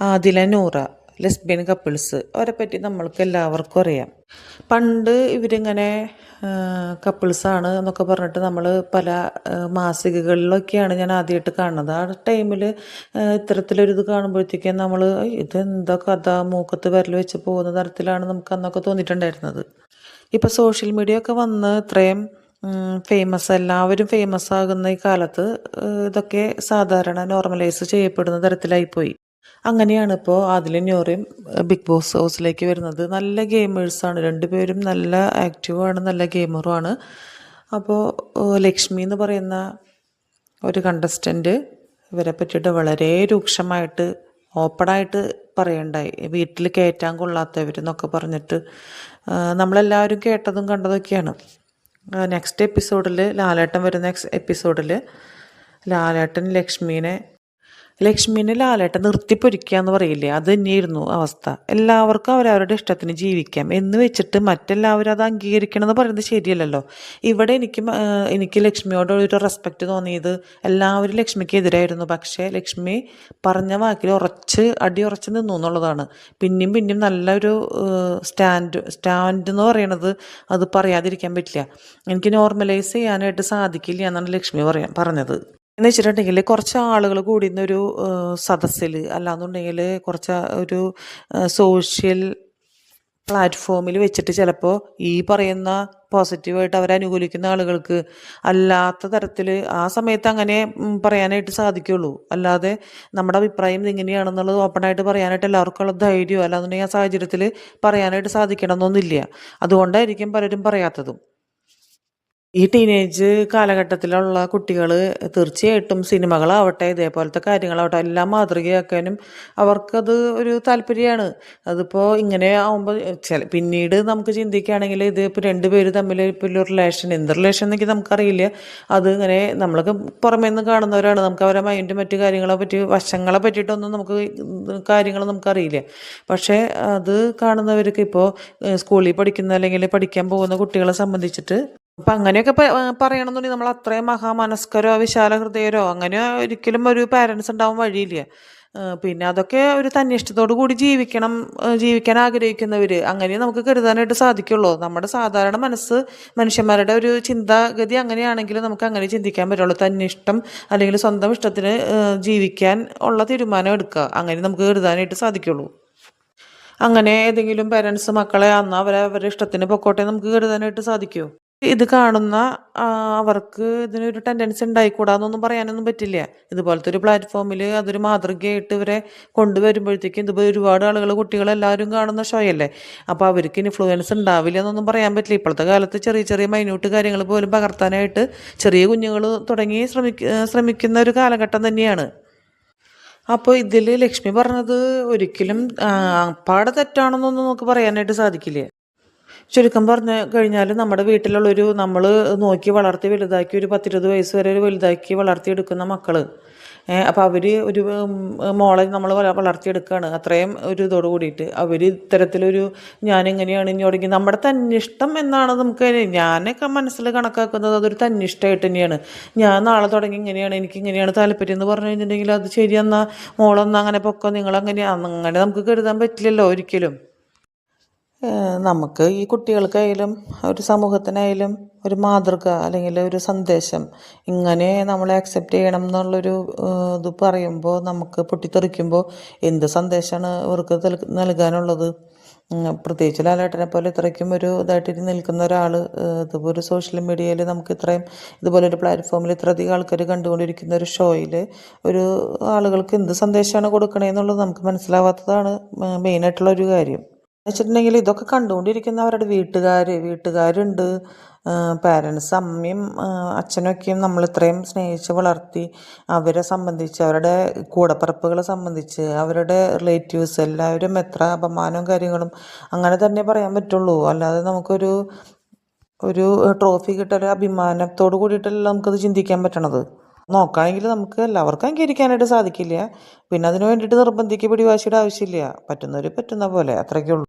Adila Noora lesbian couples അവരെ പറ്റി നമ്മൾക്ക് എല്ലാവർക്കും അറിയാം. പണ്ട് ഇവരിങ്ങനെ കപ്പിൾസാണ് എന്നൊക്കെ പറഞ്ഞിട്ട് നമ്മൾ പല മാസികകളിലൊക്കെയാണ് ഞാൻ ആദ്യമായിട്ട് കാണുന്നത്. ആ ടൈമിൽ ഇത്തരത്തിലൊരിത് കാണുമ്പോഴത്തേക്കും നമ്മൾ ഇതെന്താ കഥ? മൂക്കത്ത് വിരൽ വെച്ച് പോകുന്ന തരത്തിലാണ് നമുക്ക് അന്നൊക്കെ തോന്നിയിട്ടുണ്ടായിരുന്നത്. ഇപ്പോൾ സോഷ്യൽ മീഡിയ ഒക്കെ വന്ന് ഇത്രയും ഫേമസ് എല്ലാവരും ഫേമസ് ആകുന്ന ഈ കാലത്ത് ഇതൊക്കെ സാധാരണ നോർമലൈസ് ചെയ്യപ്പെടുന്ന തരത്തിലായിപ്പോയി. അങ്ങനെയാണ് ഇപ്പോൾ ആദിലും ഞോറിയും ബിഗ് ബോസ് ഹൗസിലേക്ക് വരുന്നത്. നല്ല ഗെയിമേഴ്സാണ് രണ്ടുപേരും നല്ല ആക്റ്റീവാണ് നല്ല ഗെയിമറുമാണ് അപ്പോൾ ലക്ഷ്മി എന്ന് പറയുന്ന ഒരു കണ്ടസ്റ്റന്റ് ഇവരെ പറ്റിയിട്ട് വളരെ രൂക്ഷമായിട്ട് ഓപ്പണായിട്ട് പറയണ്ടായി. വീട്ടിൽ കയറ്റാൻ കൊള്ളാത്തവരെന്നൊക്കെ പറഞ്ഞിട്ട് നമ്മളെല്ലാവരും കേട്ടതും കണ്ടതൊക്കെയാണ്. നെക്സ്റ്റ് എപ്പിസോഡിൽ ലാലേട്ടൻ വരുന്ന എപ്പിസോഡിൽ ലാലേട്ടൻ ലക്ഷ്മീനെ ലക്ഷ്മീനെ ലാലേട്ടൻ നിർത്തിപ്പൊരിക്കുക എന്ന് പറയില്ലേ? അത് തന്നെയായിരുന്നു അവസ്ഥ. എല്ലാവർക്കും അവരവരുടെ ഇഷ്ടത്തിന് ജീവിക്കാം. എന്ന് വെച്ചിട്ട് മറ്റെല്ലാവരും അത് അംഗീകരിക്കണം എന്ന് പറയുന്നത് ശരിയല്ലല്ലോ. ഇവിടെ എനിക്ക് എനിക്ക് ലക്ഷ്മിയോട് ഒരു റെസ്പെക്റ്റ് തോന്നിയത് എല്ലാവരും ലക്ഷ്മിക്ക് എതിരായിരുന്നു പക്ഷേ ലക്ഷ്മി പറഞ്ഞ വാക്കിൽ ഉറച്ച് അടി ഉറച്ച് നിന്നു എന്നുള്ളതാണ്. പിന്നെയും പിന്നെയും നല്ലൊരു സ്റ്റാൻഡ് സ്റ്റാൻഡ് എന്ന് പറയണത് അത് പറയാതിരിക്കാൻ പറ്റില്ല. എനിക്ക് നോർമലൈസ് ചെയ്യാനായിട്ട് സാധിക്കില്ല എന്നാണ് ലക്ഷ്മി പറയാൻ പറഞ്ഞത്. എന്ന് വെച്ചിട്ടുണ്ടെങ്കിൽ കുറച്ച് ആളുകൾ ഒരു സദസ്സിൽ അല്ലാന്നുണ്ടെങ്കിൽ കുറച്ച് ഒരു സോഷ്യൽ പ്ലാറ്റ്ഫോമിൽ വെച്ചിട്ട് ചിലപ്പോൾ ഈ പറയുന്ന പോസിറ്റീവായിട്ട് അവരെ അനുകൂലിക്കുന്ന ആളുകൾക്ക് അല്ലാത്ത തരത്തിൽ ആ സമയത്ത് അങ്ങനെ പറയാനായിട്ട് സാധിക്കുള്ളൂ. അല്ലാതെ നമ്മുടെ അഭിപ്രായം ഇങ്ങനെയാണെന്നുള്ളത് ഓപ്പണായിട്ട് പറയാനായിട്ട് എല്ലാവർക്കും ഉള്ള ധൈര്യമോ അല്ലാന്നുണ്ടെങ്കിൽ ആ സാഹചര്യത്തിൽ പറയാനായിട്ട് സാധിക്കണമെന്നൊന്നുമില്ല. അതുകൊണ്ടായിരിക്കും പലരും പറയാത്തതും. ഈ ടീനേജ് കാലഘട്ടത്തിലുള്ള കുട്ടികൾ തീർച്ചയായിട്ടും സിനിമകളാവട്ടെ ഇതേപോലത്തെ കാര്യങ്ങളാവട്ടെ എല്ലാം മാതൃകയാക്കാനും അവർക്കത് ഒരു താല്പര്യമാണ്. അതിപ്പോൾ ഇങ്ങനെ ആവുമ്പോൾ ചില പിന്നീട് നമുക്ക് ചിന്തിക്കുകയാണെങ്കിൽ ഇത് ഇപ്പോൾ രണ്ടുപേര് തമ്മിൽ ഇപ്പോൾ ഒരു റിലേഷൻ എന്ത് റിലേഷൻ എന്നൊക്കെ നമുക്കറിയില്ല. അത് ഇങ്ങനെ നമ്മളൊക്കെ പുറമേ നിന്ന് കാണുന്നവരാണ്. നമുക്ക് അവരെ മൈൻഡ് മറ്റു കാര്യങ്ങളെ പറ്റി വശങ്ങളെ പറ്റിയിട്ടൊന്നും നമുക്ക് കാര്യങ്ങൾ നമുക്കറിയില്ല. പക്ഷേ അത് കാണുന്നവർക്ക് ഇപ്പോൾ സ്കൂളിൽ പഠിക്കുന്ന അല്ലെങ്കിൽ പഠിക്കാൻ പോകുന്ന കുട്ടികളെ സംബന്ധിച്ചിട്ട് അപ്പം അങ്ങനെയൊക്കെ പറയണമെന്നുണ്ടെങ്കിൽ നമ്മൾ അത്രയും മഹാമനസ്കരോ വിശാല ഹൃദയരോ അങ്ങനെ ഒരിക്കലും ഒരു പാരൻസ് ഉണ്ടാവാൻ വഴിയില്ല. പിന്നെ അതൊക്കെ ഒരു തന്നിഷ്ടത്തോടു കൂടി ജീവിക്കണം ജീവിക്കാൻ ആഗ്രഹിക്കുന്നവർ അങ്ങനെ നമുക്ക് കരുതാനായിട്ട് സാധിക്കുള്ളൂ. നമ്മുടെ സാധാരണ മനസ്സ് മനുഷ്യന്മാരുടെ ഒരു ചിന്താഗതി അങ്ങനെയാണെങ്കിൽ നമുക്ക് അങ്ങനെ ചിന്തിക്കാൻ പറ്റുള്ളൂ. തന്നിഷ്ടം അല്ലെങ്കിൽ സ്വന്തം ഇഷ്ടത്തിന് ജീവിക്കാൻ ഉള്ള തീരുമാനം എടുക്കുക. അങ്ങനെ നമുക്ക് കരുതാനായിട്ട് സാധിക്കുള്ളൂ. അങ്ങനെ ഏതെങ്കിലും പേരൻസ് മക്കളെ അന്ന് അവരെ അവരുടെ ഇഷ്ടത്തിന് പൊക്കോട്ടെ നമുക്ക് കരുതാനായിട്ട് സാധിക്കുമോ ഇത് കാണുന്ന അവർക്ക് ഇതിനൊരു ടെൻഡൻസി ഉണ്ടായിക്കൂടാന്നൊന്നും പറയാനൊന്നും പറ്റില്ല. ഇതുപോലത്തെ ഒരു പ്ലാറ്റ്ഫോമിൽ അതൊരു മാതൃകയായിട്ട് ഇവരെ കൊണ്ടുവരുമ്പോഴത്തേക്കും ഇതുപോലെ ഒരുപാട് ആളുകൾ കുട്ടികളെല്ലാവരും കാണുന്ന ഷോയല്ലേ. അപ്പോൾ അവർക്ക് ഇൻഫ്ലുവൻസ് ഉണ്ടാവില്ല എന്നൊന്നും പറയാൻ പറ്റില്ല. ഇപ്പോഴത്തെ കാലത്ത് ചെറിയ ചെറിയ മൈന്യൂട്ട് കാര്യങ്ങൾ പോലും പകർത്താനായിട്ട് ചെറിയ കുഞ്ഞുങ്ങൾ തുടങ്ങി ശ്രമിക്ക ശ്രമിക്കുന്ന ഒരു കാലഘട്ടം തന്നെയാണ്. അപ്പോൾ ഇതിൽ ലക്ഷ്മി പറഞ്ഞത് ഒരിക്കലും ആ, തെറ്റാണെന്നൊന്നും നമുക്ക് പറയാനായിട്ട് സാധിക്കില്ല. ചുരുക്കം പറഞ്ഞു കഴിഞ്ഞാൽ നമ്മുടെ വീട്ടിലുള്ളൊരു നമ്മൾ നോക്കി വളർത്തി വലുതാക്കി ഒരു പത്തിരുപത് വയസ്സ് വരെ ഒരു വലുതാക്കി വളർത്തിയെടുക്കുന്ന മക്കൾ അപ്പോൾ അവർ ഒരു മോളെ നമ്മൾ വളർത്തിയെടുക്കുകയാണ് അത്രയും ഒരു ഇതോട് കൂടിയിട്ട്. അവർ ഇത്തരത്തിലൊരു ഞാനിങ്ങനെയാണ് ഇനി തുടങ്ങി നമ്മുടെ തന്നിഷ്ടം എന്നാണ് നമുക്ക് ഞാനൊക്കെ മനസ്സിൽ കണക്കാക്കുന്നത് അതൊരു തന്നിഷ്ടമായിട്ട് തന്നെയാണ്. ഞാൻ നാളെ തുടങ്ങി ഇങ്ങനെയാണ് എനിക്ക് ഇങ്ങനെയാണ് താല്പര്യം എന്ന് പറഞ്ഞു കഴിഞ്ഞിട്ടുണ്ടെങ്കിൽ അത് ശരിയെന്നാൽ മോളൊന്നാ അങ്ങനെ പൊക്കോ നിങ്ങളങ്ങനെ അങ്ങനെ നമുക്ക് കരുതാൻ പറ്റില്ലല്ലോ ഒരിക്കലും. നമുക്ക് ഈ കുട്ടികൾക്കായാലും ഒരു സമൂഹത്തിനായാലും ഒരു മാതൃക അല്ലെങ്കിൽ ഒരു സന്ദേശം ഇങ്ങനെ നമ്മളെ അക്സെപ്റ്റ് ചെയ്യണം എന്നുള്ളൊരു ഇത് പറയുമ്പോൾ നമുക്ക് പൊട്ടിത്തെറിക്കുമ്പോൾ എന്ത് സന്ദേശമാണ് ഇവർക്ക് നൽകാനുള്ളത്? പ്രത്യേകിച്ച് ലാലേട്ടനെ പോലെ ഇത്രയ്ക്കും ഒരു ഇതായിട്ട് നിൽക്കുന്ന ഒരാൾ ഇതുപോലെ ഒരു സോഷ്യൽ മീഡിയയിൽ നമുക്ക് ഇത്രയും ഇതുപോലെ ഒരു പ്ലാറ്റ്ഫോമിൽ ഇത്രയധികം ആൾക്കാർ കണ്ടുകൊണ്ടിരിക്കുന്ന ഒരു ഷോയിൽ ഒരു ആളുകൾക്ക് എന്ത് സന്ദേശമാണ് കൊടുക്കണേ എന്നുള്ളത് നമുക്ക് മനസ്സിലാവാത്തതാണ് മെയിനായിട്ടുള്ള ഒരു കാര്യം. വെച്ചിട്ടുണ്ടെങ്കിൽ ഇതൊക്കെ കണ്ടുകൊണ്ടിരിക്കുന്ന അവരുടെ വീട്ടുകാർ വീട്ടുകാരുണ്ട്. പാരൻസ് അമ്മയും അച്ഛനൊക്കെയും നമ്മൾ ഇത്രയും സ്നേഹിച്ച് വളർത്തി അവരെ സംബന്ധിച്ച് അവരുടെ കൂടപ്പറപ്പുകളെ സംബന്ധിച്ച് അവരുടെ റിലേറ്റീവ്സ് എല്ലാവരും എത്ര അപമാനവും കാര്യങ്ങളും അങ്ങനെ തന്നെ പറയാൻ പറ്റുള്ളൂ. അല്ലാതെ നമുക്കൊരു ഒരു ട്രോഫി കിട്ടൊരു അഭിമാനത്തോട് കൂടിയിട്ടല്ല നമുക്കത് ചിന്തിക്കാൻ പറ്റണത്. നോക്കുകയാണെങ്കിൽ നമുക്ക് എല്ലാവർക്കും അംഗീകരിക്കാനായിട്ട് സാധിക്കില്ല. പിന്നെ അതിന് വേണ്ടിയിട്ട് നിർബന്ധിക്ക് പിടിവാശിയുടെ ആവശ്യമില്ല. പറ്റുന്നവർ പറ്റുന്ന പോലെ അത്രയ്ക്കേ ഉള്ളൂ.